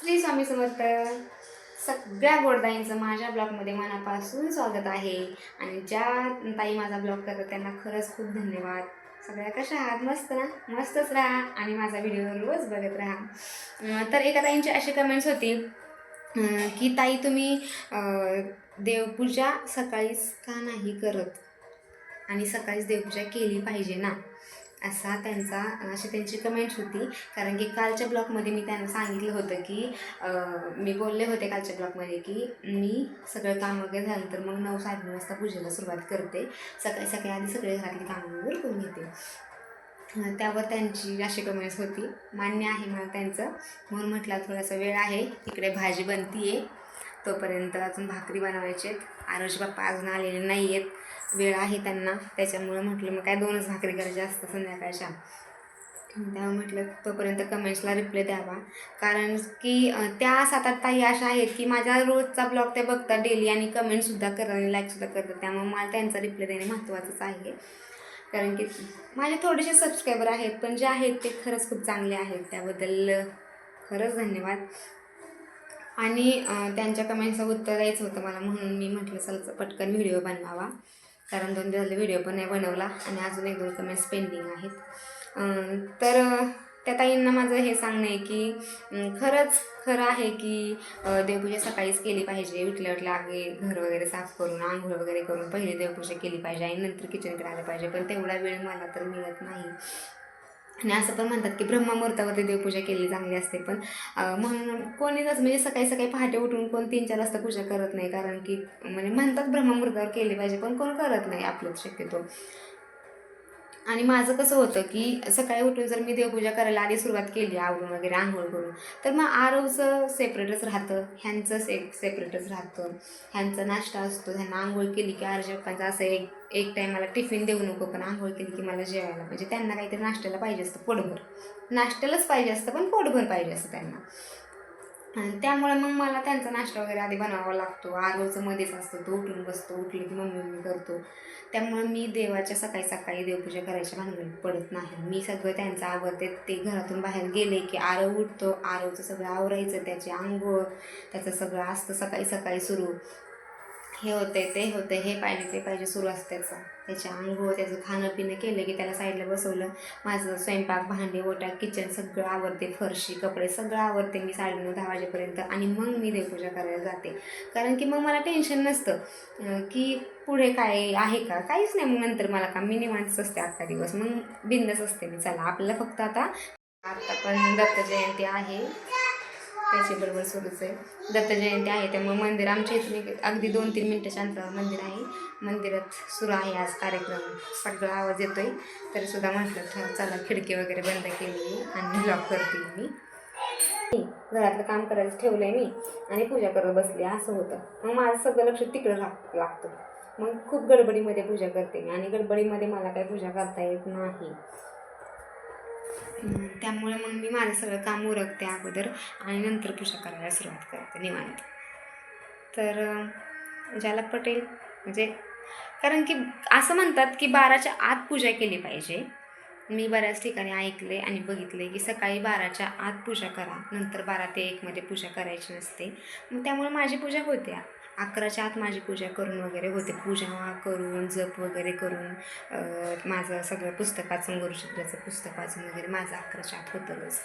श्री स्वामी समर्थ. सगळ्या गोडदाईंचं माझ्या ब्लॉगमध्ये मनापासून स्वागत आहे. आणि ज्या ताई माझा ब्लॉग करतात त्यांना खरंच खूप धन्यवाद. सगळ्या कशा आहात? मस्त ना? मस्तच राहा आणि माझा व्हिडिओ रोज बघत राहा. तर एका ताईंची अशी कमेंट्स होती की ताई तुम्ही देवपूजा सकाळीच का नाही करत? आणि सकाळीच देवपूजा केली पाहिजे ना? असा त्यांचा अशी त्यांची कमेंट्स होती. कारण की कालच्या ब्लॉगमध्ये मी त्यांना सांगितलं होतं की मी बोलले होते कालच्या ब्लॉगमध्ये की मी सगळं काम वगैरे झालं तर मग नऊ साडेनऊ वाजता पूजेला सुरुवात करते. सकाळी सकाळी आधी सगळे घरातली कामं वगैरे करून घेते. त्यावर त्यांची अशी कमेंट्स होती. मान्य आहे मला त्यांचं. म्हणून म्हटलं थोडासा वेळ आहे. इकडे भाजी बनती आहे तोपर्यंत अजून भाकरी बनवायचे आहेत. आरोश बाप्पा अजून आलेले नाही आहेत वेळ आहे त्यांना. त्याच्यामुळं म्हटलं मग काय दोनच भाकरी करायच्या असतं संध्याकाळच्या. त्यामुळे म्हटलं तोपर्यंत कमेंट्सला रिप्लाय द्यावा. कारण की त्या सात आठ ताई अशा आहेत की माझ्या रोजचा ब्लॉग ते बघतात डेली आणि कमेंटसुद्धा करतात आणि लाईकसुद्धा करतात. त्यामुळे मला त्यांचा रिप्लाय देणे महत्त्वाचंच आहे. कारण की माझे थोडेसे सबस्क्रायबर आहेत पण जे आहेत ते खरंच खूप चांगले आहेत. त्याबद्दल खरंच धन्यवाद. आणि त्यांच्या कमेंटचं उत्तर द्यायचं होतं मला म्हणून मी म्हटलं चलचं पटकन व्हिडिओ बनवावा. कारण दोन दिवस व्हिडिओ पण नाही बनवला आणि अजून एक दोन कमेंट्स पेंडिंग आहेत. तर त्या ताईंना माझं हे सांगणं आहे की खरंच खरं आहे की देवपूजा सकाळीच केली पाहिजे उठल्या उठल्या आगे घर वगैरे साफ करून आंघोळ वगैरे करून पहिले देवपूजा केली पाहिजे आणि नंतर किचनकडे आलं पाहिजे. पण तेवढा वेळ मला तर मिळत नाही. आणि असं पण म्हणतात की ब्रह्ममुहूर्तावरती देवपूजा केली चांगली असते. पण म्हणून कोणीच म्हणजे सकाळी सकाळी पहाटे उठून कोण तीन चार वाजता पूजा करत नाही. कारण की म्हणजे म्हणतात ब्रह्ममुहूर्तावर केली पाहिजे पण कोण करत नाही आपलंच शक्यतो. आणि माझं कसं होतं की सकाळी उठून जर मी देवपूजा करायला आधी सुरुवात केली आवरून वगैरे आंघोळ करून तर मग आरवचं सेपरेटच राहतं. ह्यांचं से सेपरेटच राहतं. ह्यांचा नाश्ता असतो. ह्यांना आंघोळ केली की आरजेप्पांचा असं एक एक टाईम मला टिफिन देऊ नको पण आंघोळ केली की मला जेवायला. म्हणजे त्यांना काहीतरी नाश्त्याला पाहिजे असतं पोटभर. नाश्त्यालाच पाहिजे असतं पण पोटभर पाहिजे असतं त्यांना. आणि त्यामुळे मग मला त्यांचा नाश्ता वगैरे आधी बनवावा लागतो. आरोचं मध्येच असतो तो उठून बसतो उठले की मम्मी मम्मी करतो. त्यामुळे मी देवाच्या सकाळी सकाळी देवपूजा करायच्या भानगडीत पडत नाही. मी सगळं त्यांचं आवडते ते घरातून बाहेर गेले की आरव उठतो. आरवचं सगळं आवरायचं त्याची आंघोळ त्याचं सगळं असतं सकाळी सकाळी सुरू. हे होते ते होते हे पाहिजे ते पाहिजे सुरू असतं त्याचं त्याच्या अंघोळ त्याचं खाणं पिणं केलं की त्याला साईडला बसवलं. माझं स्वयंपाक भांडे ओटा किचन सगळं आवडते फरशी कपडे सगळं आवडते मी साडेनऊ दहा वाजेपर्यंत आणि मग मी देवपूजा करायला जाते. कारण की मग मला टेन्शन नसतं की पुढे काय आहे का? काहीच नाही मग नंतर मला का मी निवांतच असते अख्खा दिवस. मग बिंदच असते मी. चला आपल्याला फक्त आता आता पण दत्त जयंती आहे. त्याची बरोबर सुरूच आहे. दत्त जयंती आहे त्यामुळे मंदिर आमच्या इथून अगदी दोन तीन मिनटाच्या अंतरावर मंदिर आहे. मंदिरात सुरू आहे आज कार्यक्रम. सगळा आवाज येतो तरी सुद्धा म्हटलं चला खिडकी वगैरे बंद केली आणि ब्लॉक करते मी. घरातलं काम करायचं आहे मी आणि पूजा करत बसली असं होतं. मग माझं सगळं लक्ष तिकडं लाग लागतं. मग खूप गडबडीमध्ये पूजा करते मी आणि गडबडीमध्ये मला काही पूजा करता येत नाही. त्यामुळे मग मी माझं सगळं काम उरकते अगोदर आणि नंतर पूजा करायला सुरुवात करते निवांत. तर ज्याला पटेल म्हणजे कारण की असं म्हणतात की बाराच्या आत पूजा केली पाहिजे. मी बऱ्याच ठिकाणी ऐकले आणि बघितले की सकाळी बाराच्या आत पूजा करा नंतर बारा ते एकमध्ये पूजा करायची नसते. मग त्यामुळे माझी पूजा होते अकराच्या आत माझी पूजा करून वगैरे होते. पूजा करून जप वगैरे करून माझं सगळं पुस्तक वाचून गुरुशब्दाचं पुस्तक वाचून वगैरे माझं अकराच्या आत होतंच.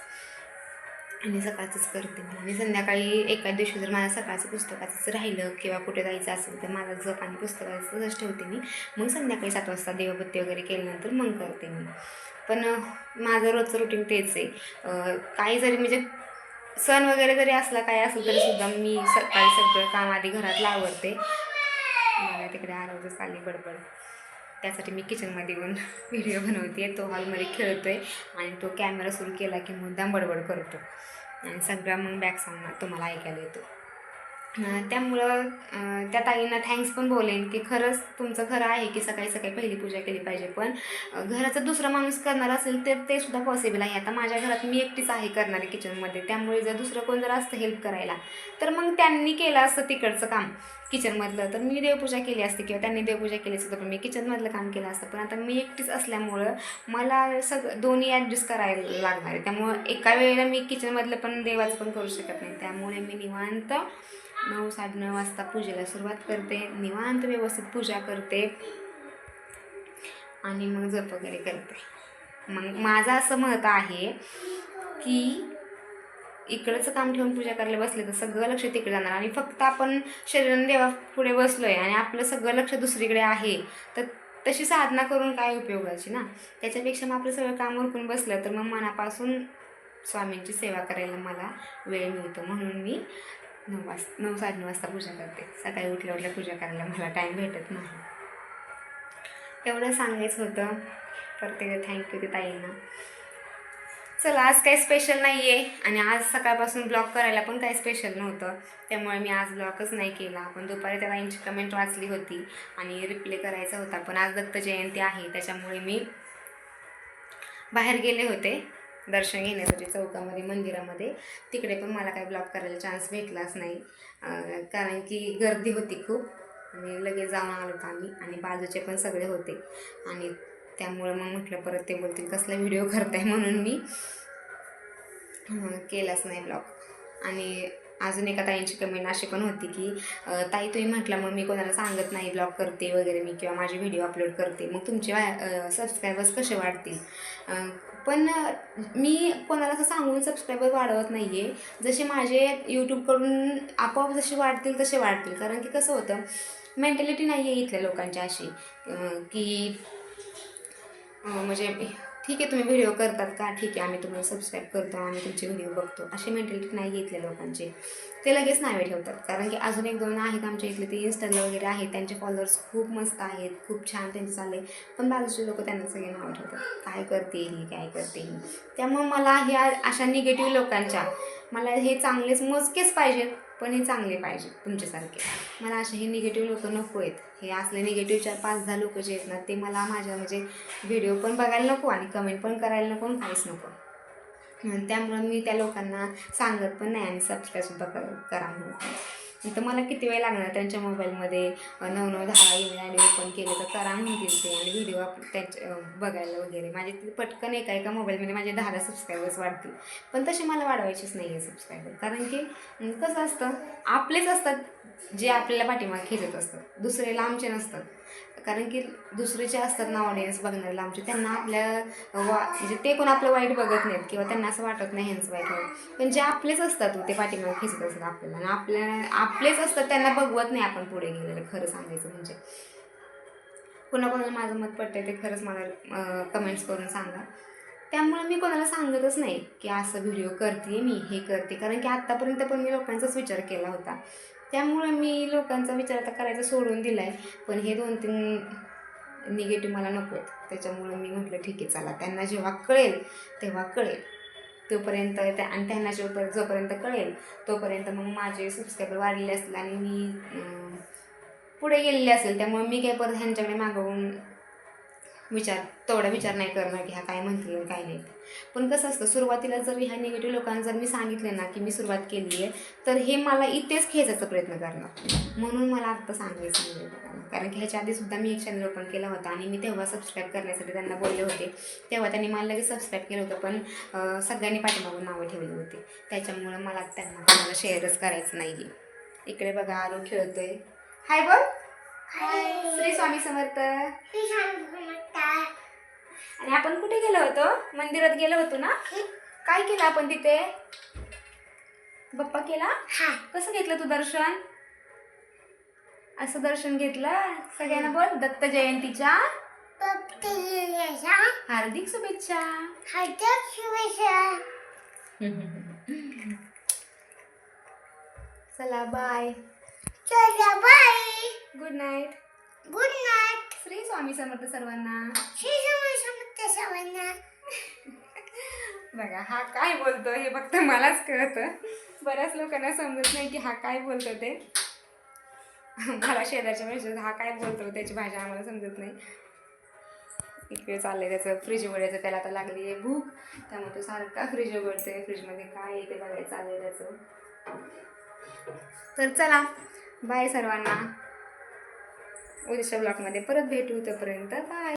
आणि सकाळचंच करते. मी संध्याकाळी एका दिवशी जर माझ्या सकाळचं पुस्तकाचंच राहिलं किंवा कुठे जायचं असेल तर माझं जप आणि पुस्तकाचं ठेवते मी. मग संध्याकाळी सात वाजता देवबत्ती वगैरे केल्यानंतर मग करते मी. पण माझं रोजचं रुटीन तेच आहे. काही जरी म्हणजे सण वगैरे जरी असला काय असेल तरीसुद्धा मी सकाळी सगळं काम आधी घरात लावते. मला तिकडे आरोग्य चालली बडबड. त्यासाठी मी किचनमध्ये येऊन व्हिडिओ बनवते तो हॉलमध्ये खेळतो आहे आणि तो कॅमेरा सुरू केला की मुद्दाम बडबड करतो. आणि सगळा मग बॅक सांगणार तुम्हाला ऐकायला येतो. त्यामुळं त्या ताईंना थँक्स पण बोलेन की खरंच तुमचं खरं आहे की सकाळी सकाळी पहिली पूजा केली पाहिजे. पण घराचं दुसरा माणूस करणार असेल तर ते सुद्धा पॉसिबल आहे. आता माझ्या घरात मी एकटीच आहे करणारे किचनमध्ये त्यामुळे जर दुसरं कोण जर असतं हेल्प करायला तर मग त्यांनी केलं असतं तिकडचं काम किचनमधलं तर मी देवपूजा केली असते किंवा त्यांनी देवपूजा केली असते तर पण मी किचनमधलं काम केलं असतं. पण आता मी एकटीच असल्यामुळं मला सगळं दोन्ही ॲडजस्ट करायला लागणार आहे. त्यामुळं एका वेळेला मी किचनमधलं पण देवाचं पण करू शकत नाही. त्यामुळे मी निवांत नऊ साडेनऊ वाजता पूजेला सुरुवात करते निवांत व्यवस्थित पूजा करते आणि मग जप वगैरे करते. मग माझं असं मत आहे की इकडचं काम ठेवून पूजा करायला बसले तर सगळं लक्ष तिकडे जाणार. आणि फक्त आपण शरीराने देवा पुढे बसलो आहे आणि आपलं सगळं लक्ष दुसरीकडे आहे तर तशी साधना करून काय उपयोगाची ना? त्याच्यापेक्षा मग आपलं सगळं काम उरकून बसलं तर मग मनापासून स्वामींची सेवा करायला मला वेळ मिळतो. म्हणून मी नऊ वाज नऊ साडे नऊ वाजता पूजा करते. सकाळी उठल्या उठल्या पूजा करायला मला टाईम भेटत नाही. एवढं सांगायचं होतं. प्रत्येक थँक्यू ते ताईंना. चला आज काही स्पेशल नाही आहे आणि आज सकाळपासून ब्लॉग करायला पण काही स्पेशल नव्हतं. त्यामुळे मी आज ब्लॉगच नाही केला. पण दुपारी त्या ताईंची कमेंट वाचली होती. आणि रिप्ले करायचा होता. पण आज दत्त जयंती आहे. त्याच्यामुळे मी बाहेर गेले होते. दर्शन घेण्यासाठी चौकामध्ये मंदिरामध्ये. तिकडे पण मला काही ब्लॉक करायला चान्स भेटलाच नाही. कारण की गर्दी होती खूप. आणि लगेच जाऊन आलो होतो आम्ही आणि बाजूचे पण सगळे होते. आणि त्यामुळं मग म्हटलं परत ते बोलतील कसला व्हिडिओ करताय? म्हणून मी केलाच नाही ब्लॉग आणि अजून एका ताईंची कमेंट अशी पण होती की ताई तुम्ही म्हटलं मग मी कोणाला सांगत नाही ब्लॉग करते वगैरे मी किंवा माझे व्हिडिओ अपलोड करते. मग तुमचे सबस्क्रायबर्स कसे वाढतील? पण मी कोणाला असं सांगून सबस्क्रायबर वाढवत नाही आहे जसे माझे यूट्यूबकडून आपोआप जसे वाढतील तसे वाढतील. कारण की कसं होतं मेंटॅलिटी नाही आहे इथल्या लोकांची अशी. की म्हणजे ठीक आहे तुम्ही व्हिडिओ करतात का? ठीक आहे आम्ही तुम्हाला सबस्क्राईब करतो आम्ही तुमचे व्हिडिओ बघतो. अशी मेंटॅलिटी नाही घेतल्या लोकांचे. लोकांची ते लगेच नावे ठेवतात. कारण की अजून एक दोन आहेत आमच्या इथले ते इन्स्टाला वगैरे आहेत. त्यांचे फॉलोअर्स खूप मस्त आहेत खूप छान त्यांचे चालले. पण बाजूचे लोक त्यांना सगळे नावं ठेवतात. काय करते ही काय करते ही? त्यामुळं मला ह्या अशा निगेटिव्ह लोकांच्या मला हे चांगलेच मोजकेच पाहिजेत पण हे चांगले पाहिजे तुमच्यासारखे. मला असे हे निगेटिव्ह लोक नको आहेत. हे असले निगेटिव्ह चार पाच दहा लोक जे आहेत ना ते मला माझ्या म्हणजे व्हिडिओ पण बघायला नको आणि कमेंट पण करायला नको आणि काहीच नको. त्यामुळं मी त्या लोकांना सांगत पण नाही आणि सबस्क्राईबसुद्धा कर करा म्हणून. तर मला किती वेळ लागणार त्यांच्या मोबाईलमध्ये? नऊ नऊ दहा ईमेल आय डी ओपन केले तर करा म्हणतील ते. आणि व्हिडिओ त्यांच्या बघायला वगैरे. माझे पटकन एका एका मोबाईलमध्ये माझे दहा दहा सबस्क्रायबर्स वाढतील. पण तसे मला वाढवायचेच नाही आहे सबस्क्रायबर कारण की कसं असतं आपलेच असतात जे आपल्याला पाठीमागे खेचत असतात. दुसरे लांबचे नसतात. कारण की दुसरेचे असतात ना ऑडियन्स बघणाऱ्याला लांबचे त्यांना आपल्या वा म्हणजे ते कोण आपलं वाईट बघत नाहीत किंवा त्यांना असं वाटत नाही ह्यांचं वाईट वाईट पण जे आपलेच असतात हो, ते पाठीमागे खेचत असतात आपल्याला. आणि आपल्या आपलेच असतात त्यांना बघवत नाही आपण पुढे गेलेलं खरं सांगायचं म्हणजे. पुन्हा कोणाला माझं मत पडतं ते खरंच मला कमेंट्स करून सांगा. त्यामुळे मी कोणाला सांगतच नाही की असं व्हिडिओ करते मी हे करते कारण की आत्तापर्यंत पण मी लोकांचाच विचार केला होता. त्यामुळे मी लोकांचा विचार आता करायचा सोडून दिला आहे पण हे दोन तीन निगेटिव्ह मला नको आहेत त्याच्यामुळे मी म्हटलं ठीक आहे चला. त्यांना जेव्हा कळेल तेव्हा कळेल. तोपर्यंत त्या आणि त्यांना जेव्हा जोपर्यंत कळेल तोपर्यंत मग माझे सबस्क्रायबर वाढलेले असतील आणि मी पुढे गेलेले असेल त्यामुळे मी काय परत ह्यांच्याकडे मागवून विचार तेवढा विचार नाही करणार की हा काय म्हणतील काय नाही. पण कसं असतं सुरुवातीला जर ह्या निगेटिव्ह लोकांना जर मी सांगितले ना की मी सुरुवात केली आहे तर हे मला इथेच खेचायचा प्रयत्न करणार. म्हणून मला आत्ता सांगायचं लोकांना. कारण की ह्याच्या आधीसुद्धा मी एक चॅनल ओपन केला होता आणि मी तेव्हा सबस्क्राईब करण्यासाठी त्यांना बोलले होते. तेव्हा त्यांनी मला लगेच सबस्क्राईब केलं होतं पण सगळ्यांनी पाठीमागून नावं ठेवली होती. त्याच्यामुळं मला त्यांना कोणाला शेअरच करायचं नाही आहे इकडे बघा आरो खेळतोय. हाय बघ श्री स्वामी समर्थ. आणि आपण कुठे गेलो होतो? मंदिरात गेलो होतो ना? काय केलं आपण तिथे? बाप्पा केला? कसं घेतलं तू दर्शन? असं दर्शन घेतलं? सगळ्यांना बोल दत्त जयंतीच्या हार्दिक शुभेच्छा. चला bye good night good night Shri Swami Samarth सर्वांना. श्री स्वामी समर्थ बघा हा काय बोलतो हे फक्त मलाच कळतं. बऱ्याच लोकांना समजत नाही की हा काय बोलतो ते. मला शेजारच्या मेसेज हा काय बोलतो त्याची भाषा आम्हाला समजत नाही. इकडे चाललंय त्याचं फ्रीज उघडायचं त्याला आता लागली आहे भूक. त्यामुळे तो सारखा फ्रीज उघडतोय. फ्रीजमध्ये काय आहे ते बघायचं चाललंय त्याचं. तर चला बाय सर्वांना. उद्याच्या ब्लॉगमध्ये परत भेटू तोपर्यंत बाय